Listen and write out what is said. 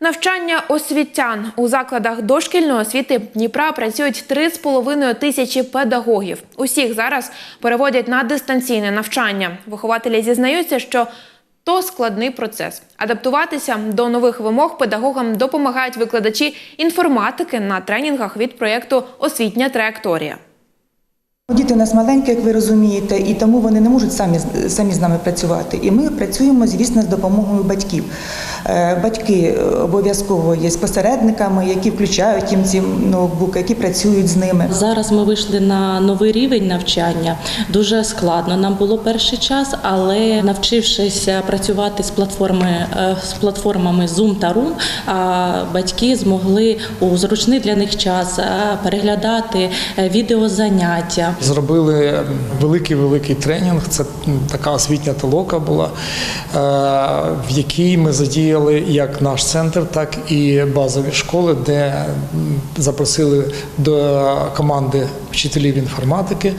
Навчання освітян у закладах дошкільної освіти Дніпра працюють 3,5 тисячі педагогів. Усіх зараз переводять на дистанційне навчання. Вихователі зізнаються, що то складний процес. Адаптуватися до нових вимог педагогам допомагають викладачі інформатики на тренінгах від проєкту Освітня траєкторія. Діти у нас маленькі, як ви розумієте, і тому вони не можуть самі самі з нами працювати. І ми працюємо, звісно, з допомогою батьків. Е, Батьки обов'язково є посередниками, які включають їм ці ноутбуки, які працюють з ними. Зараз ми вийшли на новий рівень навчання. Дуже складно нам було перший час, але навчившись працювати з платформи е, з платформами Zoom та Room, а, батьки змогли у зручний для них час е, переглядати відеозаняття. Зробили великий великий тренінг. Це така освітня толока була, в якій ми задіяли як наш центр, так і базові школи, де запросили до команди вчителів інформатики.